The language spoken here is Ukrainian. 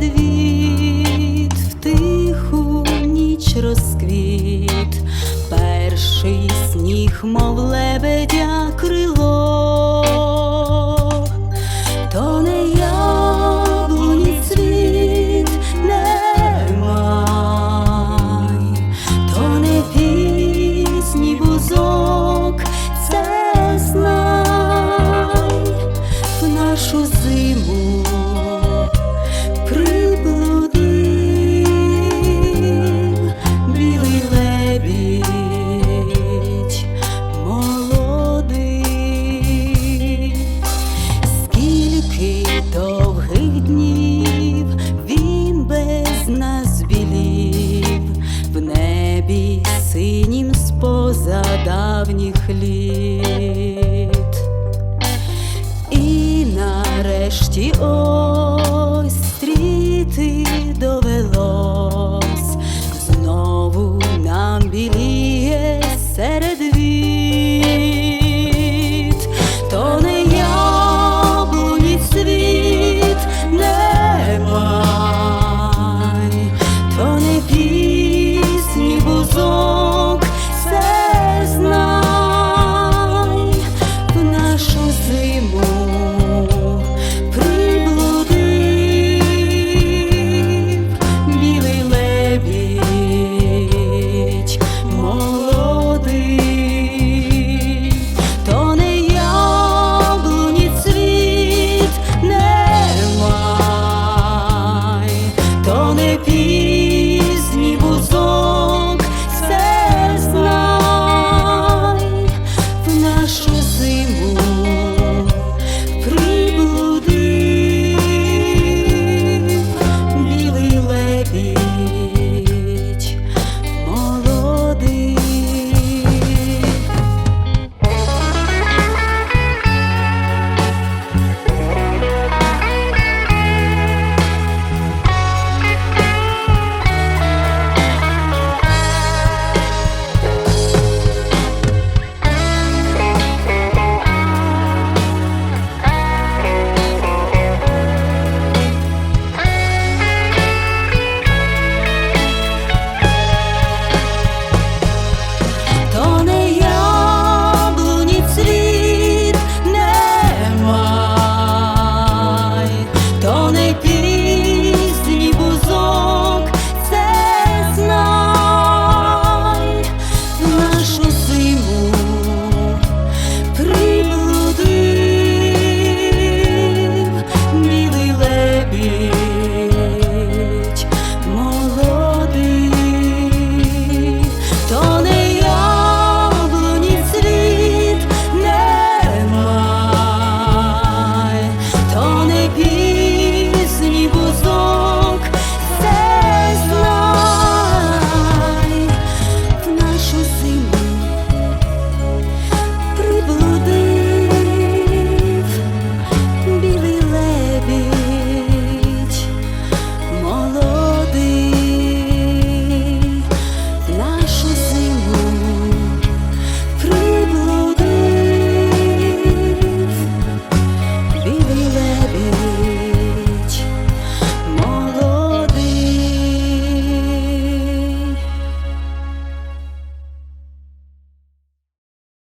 медвід в тиху ніч розквіт, перший сніг, мов лебедя крила. синім споза давніх літ, і нарешті о. all naked.